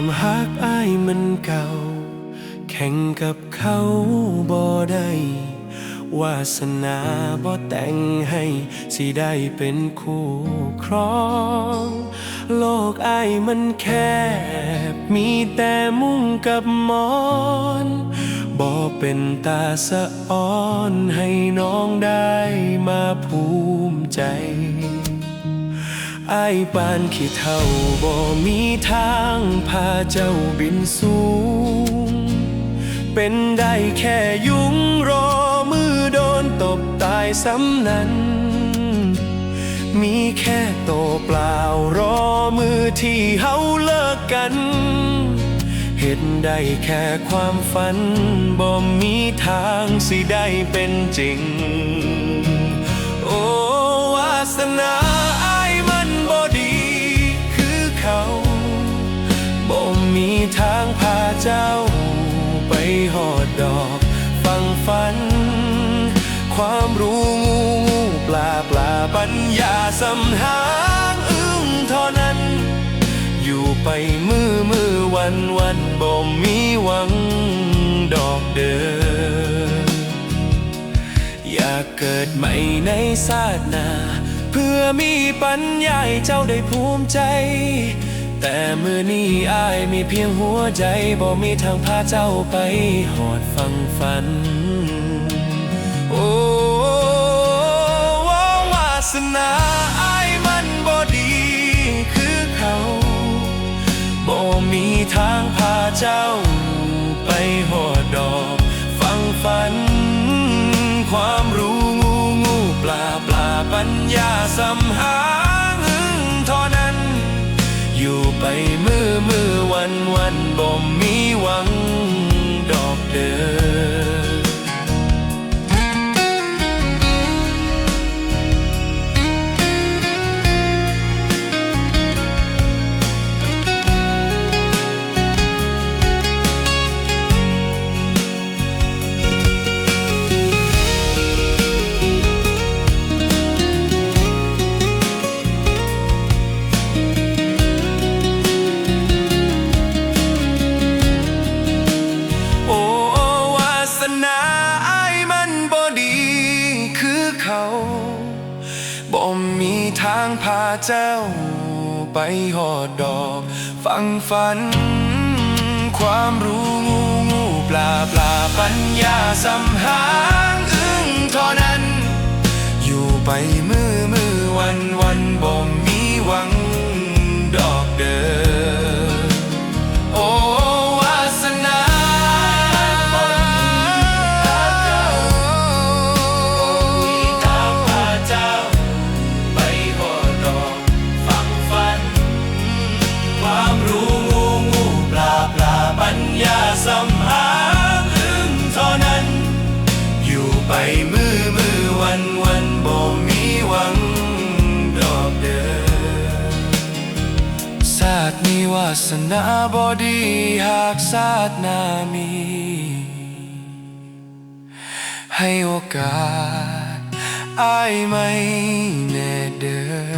ความฮักอ้ายมันเก่า แข่งกับเขาบ่ได้วาสนาบ่แต่งให้สิได้เป็นคู่ครอง โลกอ้ายมันแคบ มีแต่มุ้งกับมอนบ่เป็นตาสะอ้อนให้น้องได้มาภูมิใจ ไอายปานขี้เท่าบ่มีทางพาเจ้าบินสูง เป็นได้แค่ยุงรอมือโดนตบตายซ้ำนั้น มีแค่โตเปล่ารอมือที่เฮาเลิกกัน เห็นได้แค่ความฝันบ่มีทางสิได้เป็นจริง ปัญญาสำหางอึ้งเท่านั้น อยู่ไปมือมือวันวันบ่มีหวังดอกเดิมอยากเกิดใหม่ในชาตินา เพื่อมีปัญญาให้เจ้าได้ภูมิใจ แต่มือนี้อายมีเพียงหัวใจบ่มีทางพาเจ้าไปหอดฟังฝัน โอ้ สนาอายมันบ่ดีคือเขาบ่มีทางพาเจ้าไปหอดดอกฟังฝัน ความรู้งูงูปลาปลาปัญญาสำหา บ่มีทางพาเจ้า ไปหอดดอก ฟังฝัน ความรู้งูงูปลาปลาปัญญาสำหางอึ้งเท่านั้น อยู่ไปมือ มีวาสนาบอดีหากศาสตร์หนามี ให้โอกาสอายไม่แน่เดิม